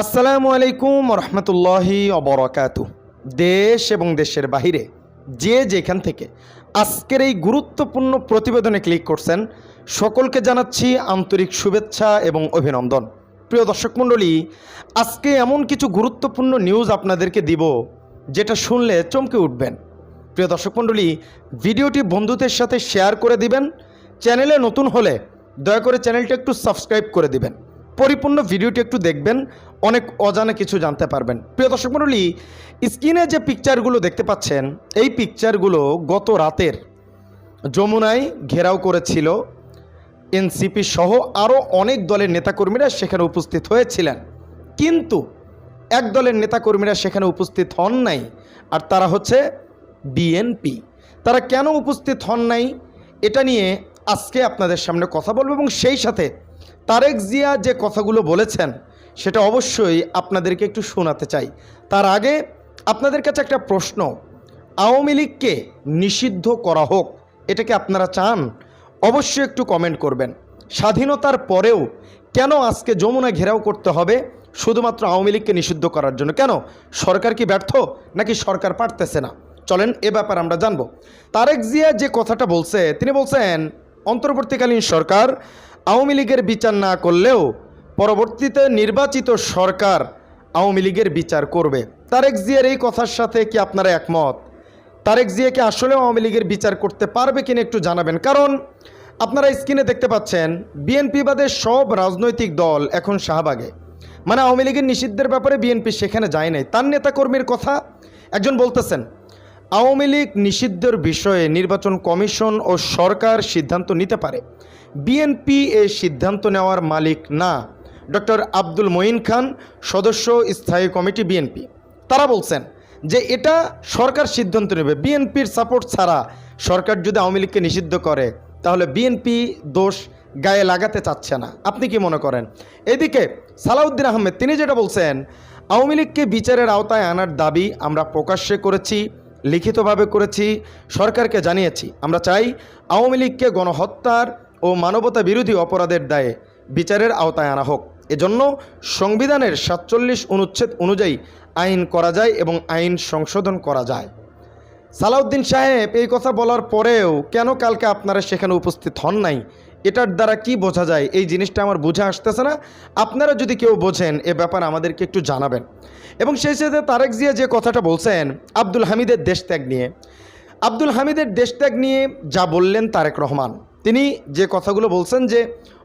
আসসালামু আলাইকুম রহমতুল্লাহি অবরাকাত দেশ এবং দেশের বাহিরে যে যেখান থেকে আজকের এই গুরুত্বপূর্ণ প্রতিবেদনে ক্লিক করছেন, সকলকে জানাচ্ছি আন্তরিক শুভেচ্ছা এবং অভিনন্দন। প্রিয় দর্শক মণ্ডলী, আজকে এমন কিছু গুরুত্বপূর্ণ নিউজ আপনাদেরকে দিব, যেটা শুনলে চমকে উঠবেন। প্রিয় দর্শক মণ্ডলী, ভিডিওটি বন্ধুদের সাথে শেয়ার করে দিবেন। চ্যানেলে নতুন হলে দয়া করে চ্যানেলটি একটু সাবস্ক্রাইব করে দিবেন। পরিপূর্ণ ভিডিওটি একটু দেখবেন। অনেক অজানা কিছু জানতে পারবেন। প্রিয় দর্শক মণ্ডলী, স্ক্রিনে যে পিকচারগুলো দেখতে পাচ্ছেন, এই পিকচারগুলো গত রাতের যমুনায় ঘেরাও করেছিল এনসিপি সহ আরও অনেক দলের নেতাকর্মীরা সেখানে উপস্থিত হয়েছিলেন। কিন্তু এক দলের নেতাকর্মীরা সেখানে উপস্থিত হন নাই, আর তারা হচ্ছে বিএনপি। তারা কেন উপস্থিত হন নাই, এটা নিয়ে আজকে আপনাদের সামনে কথা বলব এবং সেই সাথে তারেক জিয়া যে কথাগুলো বলেছেন সেটা অবশ্যই আপনাদেরকে একটু শোনাতে চাই। তার আগে আপনাদের কাছে একটা প্রশ্ন। আওয়ামী লীগকে নিষিদ্ধ করা হোক এটাকে আপনারা চান? অবশ্যই একটু কমেন্ট করবেন। স্বাধীনতার পরেও কেন আজকে যমুনা ঘেরাও করতে হবে? শুধুমাত্র আওয়ামী লীগকে নিষিদ্ধ করার জন্য কেন? সরকার কি ব্যর্থ নাকি সরকার পারতেছে না? চলেন এ ব্যাপার আমরা জানব। তারেক জিয়া যে কথাটা বলছে, তিনি বলছেন, অন্তর্বর্তীকালীন সরকার আওয়ামী লীগের বিচার না করলেও পরবর্তীতে নির্বাচিত সরকার আওয়ামী লীগের বিচার করবে। তারেক জিয়ার এই কথার সাথে কি আপনারা একমত? তারেক জিয়াকে আসলেও আওয়ামী লীগের বিচার করতে পারবে কিনা একটু জানাবেন। কারণ আপনারা স্ক্রিনে দেখতে পাচ্ছেন, বিএনপি বাদে সব রাজনৈতিক দল এখন শাহবাগে। মানে আওয়ামী লীগের নিষিদ্ধের ব্যাপারে বিএনপি সেখানে যায় নাই। তার নেতাকর্মীর কথা একজন বলতেছেন, আওয়ামী লীগ নিষিদ্ধের বিষয়ে নির্বাচন কমিশন ও সরকার সিদ্ধান্ত নিতে পারে। বিএনপি এই সিদ্ধান্ত নেওয়ার মালিক না। ডক্টর আব্দুল মঈন খান, সদস্য স্থায়ী কমিটি বিএনপি। তারা বলছেন যে এটা সরকার সিদ্ধান্ত নেবে। বিএনপির সাপোর্ট ছাড়া সরকার যদি আওয়ামী লীগকে নিষিদ্ধ করে, তাহলে বিএনপি দোষ গায়ে লাগাতে চাচ্ছে না। আপনি কি মনে করেন? এদিকে সালাউদ্দিন আহমেদ, তিনি যেটা বলছেন, আওয়ামী লীগকে বিচারের আওতায় আনার দাবি আমরা প্রকাশ্যে করেছি, লিখিতভাবে করেছি, সরকারকে জানিয়েছি। আমরা চাই আওয়ামী লীগকে গণহত্যার ও মানবতা বিরোধী অপরাধের দায়ে বিচারের আওতায় আনা হোক। এজন্য সংবিধানের সাতচল্লিশ অনুচ্ছেদ অনুযায়ী আইন করা যায় এবং আইন সংশোধন করা যায়। সালাউদ্দিন সাহেব এই কথা বলার পরেও কেন কালকে আপনারা সেখানে উপস্থিত হন নাই? এটার দ্বারা কি বোঝা যায়? এই জিনিসটা আমার বুঝে আসতেছে না। আপনারা যদি কেউ বোঝেন, এ ব্যাপার আমাদেরকে একটু জানাবেন। এবং সেই সাথে তারেক জিয়া যে কথাটা বলছেন, আব্দুল হামিদের দেশত্যাগ নিয়ে। আব্দুল হামিদের দেশত্যাগ নিয়ে যা বললেন তারেক রহমান, তিনি যে কথাগুলো বলছেন যে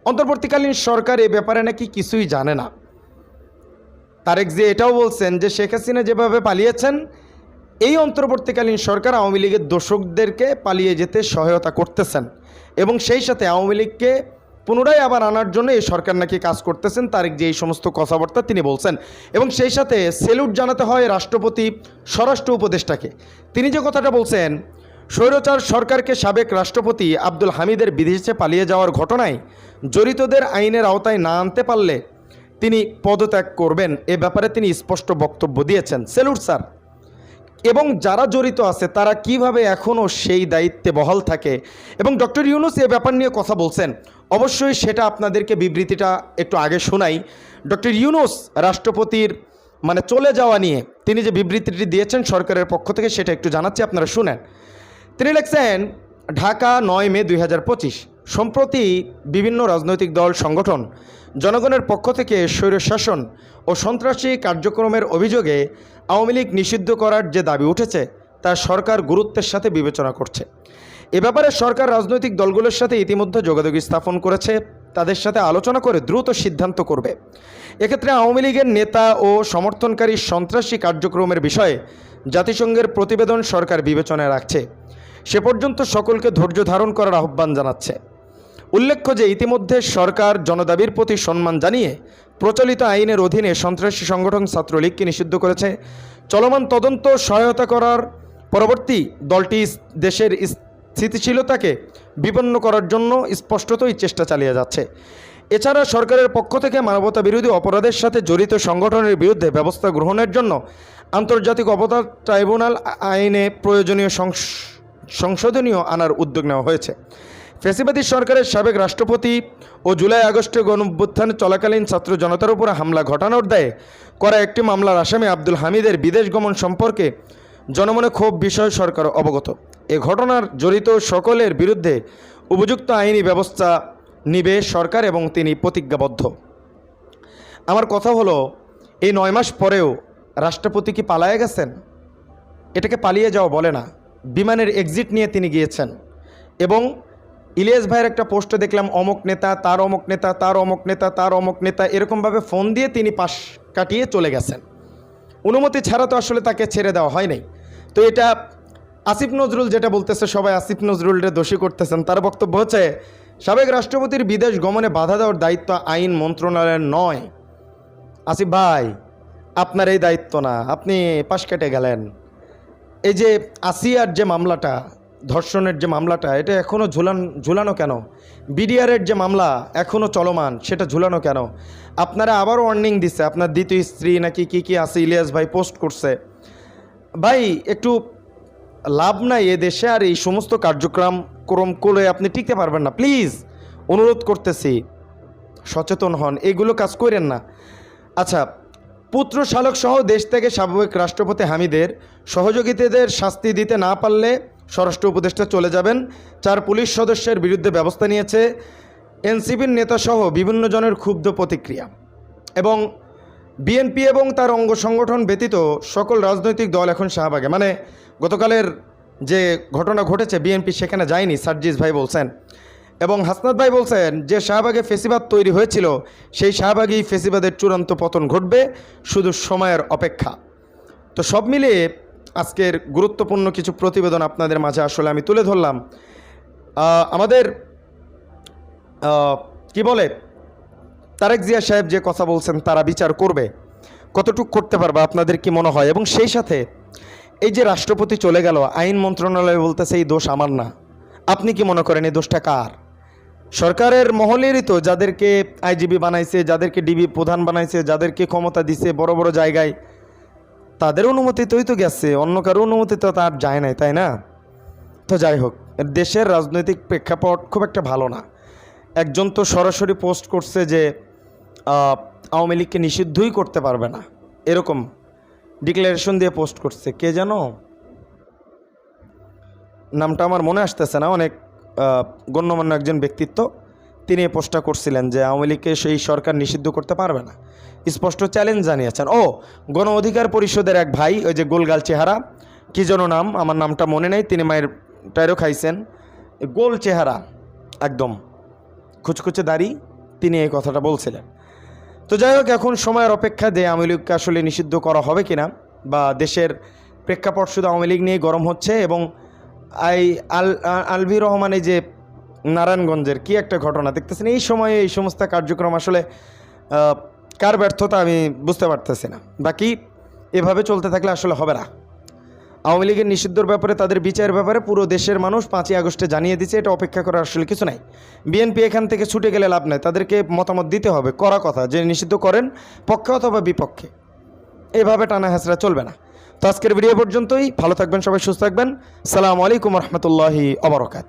অন্তর্বর্তীকালীন সরকার এ ব্যাপারে নাকি কিছুই জানে না। তারেক জি এটাও বলছেন যে শেখ হাসিনা যেভাবে পালিয়েছেন, এই অন্তর্বর্তীকালীন সরকার আওয়ামী লীগের দোষকদেরকে পালিয়ে যেতে সহায়তা করতেছেন এবং সেই সাথে আওয়ামী লীগকে পুনরায় আবার আনার জন্য এই সরকার নাকি কাজ করতেছেন, তারেক যে এই সমস্ত কথাবার্তা তিনি বলছেন। এবং সেই সাথে সেলুট জানাতে হয় রাষ্ট্রপতি, স্বরাষ্ট্র উপদেষ্টাকে। তিনি যে কথাটা বলছেন স্বৈরচার সরকারকে সাবেক রাষ্ট্রপতি আব্দুল হামিদের বিদেশে পালিয়ে যাওয়ার ঘটনায় জড়িতদের আইনের আওতায় না আনতে পারলে তিনি পদত্যাগ করবেন। এ ব্যাপারে তিনি স্পষ্ট বক্তব্য দিয়েছেন। Salute sir. এবং যারা জড়িত আছে, তারা কীভাবে এখনও সেই দায়িত্বে বহাল থাকে? এবং ডক্টর ইউনুস এ ব্যাপার নিয়ে কথা বলছেন। অবশ্যই সেটা আপনাদেরকে বিবৃতিটা একটু আগে শোনাই। ডক্টর ইউনুস রাষ্ট্রপতির মানে চলে যাওয়া নিয়ে তিনি যে বিবৃতিটি দিয়েছেন সরকারের পক্ষ থেকে, সেটা একটু জানাচ্ছি, আপনারা শুনেন। তিনি লিখছেন, ঢাকা নয় মে দুই হাজার পঁচিশ। সম্প্রতি বিভিন্ন রাজনৈতিক দল, সংগঠন, জনগণের পক্ষ থেকে স্বৈরশাসন ও সন্ত্রাসী কার্যক্রমের অভিযোগে আওয়ামী লীগ নিষিদ্ধ করার যে দাবি উঠেছে, তা সরকার গুরুত্বের সাথে বিবেচনা করছে। এ ব্যাপারে সরকার রাজনৈতিক দলগুলোর সাথে ইতিমধ্যে যোগাযোগ স্থাপন করেছে, তাদের সাথে আলোচনা করে দ্রুত সিদ্ধান্ত করবে। এক্ষেত্রে আওয়ামী লীগের নেতা ও সমর্থনকারী সন্ত্রাসী কার্যক্রমের বিষয়ে জাতিসংঘের প্রতিবেদন সরকার বিবেচনায় রাখছে। সে পর্যন্ত সকলকে ধৈর্য ধারণ করার আহ্বান জানাচ্ছে। উল্লেখ্য যে ইতিমধ্যে সরকার জনদাবির প্রতি সম্মান জানিয়ে প্রচলিত আইনের অধীনে সন্ত্রাসী সংগঠন ছাত্রলীগকে নিষিদ্ধ করেছে। চলমান তদন্ত সহায়তা করার পরবর্তী দলটি দেশের স্থিতিশীলতাকে বিপন্ন করার জন্য স্পষ্টতই চেষ্টা চালিয়ে যাচ্ছে। এছাড়া সরকারের পক্ষ থেকে মানবতা বিরোধী অপরাধের সাথে জড়িত সংগঠনের বিরুদ্ধে ব্যবস্থা গ্রহণের জন্য আন্তর্জাতিক অপরাধ ট্রাইব্যুনাল আইনে প্রয়োজনীয় সংশ- সংশোধনীয় আনার উদ্যোগ নেওয়া হয়েছে। ফেসিবাদী সরকারের সাবেক রাষ্ট্রপতি ও জুলাই আগস্টে গণঅভ্যুত্থান চলাকালীন ছাত্র জনতার উপর হামলা ঘটানোর দায়ে করা একটি মামলার আসামি আব্দুল হামিদের বিদেশ গমন সম্পর্কে জনমনে ক্ষোভ বিষয় সরকার অবগত। এ ঘটনার জড়িত সকলের বিরুদ্ধে উপযুক্ত আইনি ব্যবস্থা নিবে সরকার এবং তিনি প্রতিজ্ঞাবদ্ধ। আমার কথা হলো, এই নয় মাস পরেও রাষ্ট্রপতি কি পালায়ে গেছেন? এটাকে পালিয়ে যাওয়া বলে না। বিমানের এক্সিট নিয়ে তিনি গিয়েছেন। এবং ইলিয়াস ভাইয়ের একটা পোস্টে দেখলাম, অমক নেতা, তার অমক নেতা, তার অমক নেতা, তার অমক নেতা, এরকমভাবে ফোন দিয়ে তিনি পাশ কাটিয়ে চলে গেছেন। অনুমতি ছাড়া তো আসলে তাকে ছেড়ে দেওয়া হয় নাই। তো এটা আসিফ নজরুল যেটা বলতেছে, সবাই আসিফ নজরুলরে দোষী করতেছেন। তার বক্তব্য হচ্ছে, সাবেক রাষ্ট্রপতির বিদেশ গমনে বাধা দেওয়ার দায়িত্ব আইন মন্ত্রণালয়ের নয়। আসিফ ভাই, আপনার এই দায়িত্ব না। আপনি পাশ কেটে গেলেন। এই যে আসিয়ার যে মামলাটা, ধর্ষণের যে মামলাটা, এটা এখনও ঝুলান, ঝুলানো কেন? বিডিআরের যে মামলা এখনও চলমান, সেটা ঝুলানো কেন? আপনারা আবারও ওয়ার্নিং দিচ্ছে আপনার দ্বিতীয় স্ত্রী নাকি কি কি আছে ইলিয়াস ভাই পোস্ট করছে। ভাই, একটু লাভ নাই এ দেশে আর এই সমস্ত কার্যক্রম ক্রম করে আপনি টিকতে পারবেন না। প্লিজ অনুরোধ করতেছি, সচেতন হন, এগুলো কাজ করেন না। আচ্ছা পুত্র শালক সহ দেশ থেকে স্বাভাবিক রাষ্ট্রপতি হামিদের সহযোগিতাদের শাস্তি দিতে না পারলে স্বরাষ্ট্র উপদেষ্টা চলে যাবেন। চার পুলিশ সদস্যের বিরুদ্ধে ব্যবস্থা নিয়েছে এনসিপির নেতাসহ বিভিন্ন জনের ক্ষুব্ধ প্রতিক্রিয়া। এবং বিএনপি এবং তার অঙ্গ সংগঠন ব্যতীত সকল রাজনৈতিক দল এখন শাহবাগে। মানে গতকালের যে ঘটনা ঘটেছে, বিএনপি সেখানে যায়নি, সার্জিস ভাই বলছেন। এবং হাসনাত ভাই বলছেন, যে শাহবাগে ফেসিবাদ তৈরি হয়েছিল, সেই শাহবাগেই ফেসিবাদের চূড়ান্ত পতন ঘটবে, শুধু সময়ের অপেক্ষা। তো সব মিলিয়ে আজকের গুরুত্বপূর্ণ কিছু প্রতিবেদন আপনাদের মাঝে আসলে আমি তুলে ধরলাম। আমাদের কি বলে, তারেক জিয়া সাহেব যে কথা বলছেন, তারা বিচার করবে। কতটুক করতে পারবে, আপনাদের কি মনে হয়? এবং সেই সাথে এই যে রাষ্ট্রপতি চলে গেল, আইন মন্ত্রণালয় বলতেছে, এই দোষ আমার না। আপনি কি মনে করেন, এই দোষটা কার? সরকারের মহলেরই তো যাদেরকে আইজিবি বানাইছে, যাদেরকে ডিবি প্রধান বানাইছে, যাদেরকে ক্ষমতা দিছে বড় বড় জায়গায়, তাদের অনুমতিতেই তো গেছে। অন্য কারও অনুমতি তো তার যায় নাই, তাই না? তো যাই হোক, দেশের রাজনৈতিক প্রেক্ষাপট খুব একটা ভালো না। একজন তো সরাসরি পোস্ট করছে যে আওয়ামী লীগকে নিষিদ্ধই করতে পারবে না। এরকম ডিক্লারেশন দিয়ে পোস্ট করছে। কে জানো নামটা আমার মনে আসতেছে না অনেক। গণ্যমান্য একজন ব্যক্তিত্ব, তিনি এই পোস্টটা করছিলেন যে আওয়ামী লীগকে সেই সরকার নিষিদ্ধ করতে পারবে না। স্পষ্ট চ্যালেঞ্জ জানিয়েছেন, ও, গণ অধিকার পরিষদের এক ভাই, ওই যে গোলগাল চেহারা, কী যেন নাম, আমার নামটা মনে নেই, তিনি মায়ের টাইরও খাইছেন, গোল চেহারা, একদম, খুচখুচে দাড়ি, তিনি এই কথাটা বলছিলেন। তো যাই হোক, এখন সময়ের অপেক্ষা যে আওয়ামী লীগকে আসলে নিষিদ্ধ করা হবে কিনা, বা দেশের প্রেক্ষাপট শুধু আওয়ামী লীগ নিয়ে গরম হচ্ছে, এবং আই, আল আলভি রহমান এই যে নারায়ণগঞ্জের কি একটা ঘটনা দেখতেছেন? এই সময়ে এই সমস্ত কার্যক্রম আসলে কার ব্যর্থতা আমি বুঝতে পারতেছি না। বাকি এভাবে চলতে থাকলে আসলে হবে না। আওয়ামী লীগের নিষিদ্ধর ব্যাপারে, তাদের বিচারের ব্যাপারে পুরো দেশের মানুষ পাঁচই আগস্টে জানিয়ে দিচ্ছে এটা অপেক্ষা করার আসলে কিছু নাই। বিএনপি এখান থেকে ছুটে গেলে লাভ নাই, তাদেরকে মতামত দিতে হবে, করা কথা। যে নিষিদ্ধ করেন, পক্ষে অথবা বিপক্ষে, এভাবে টানা হেঁচড়া চলবে না। তো আজকের ভিডিও পর্যন্তই। ভালো থাকবেন সবাই সুস্থ থাকবেন। সালামু আলাইকুম রহমতুল্লাহি অবরকাত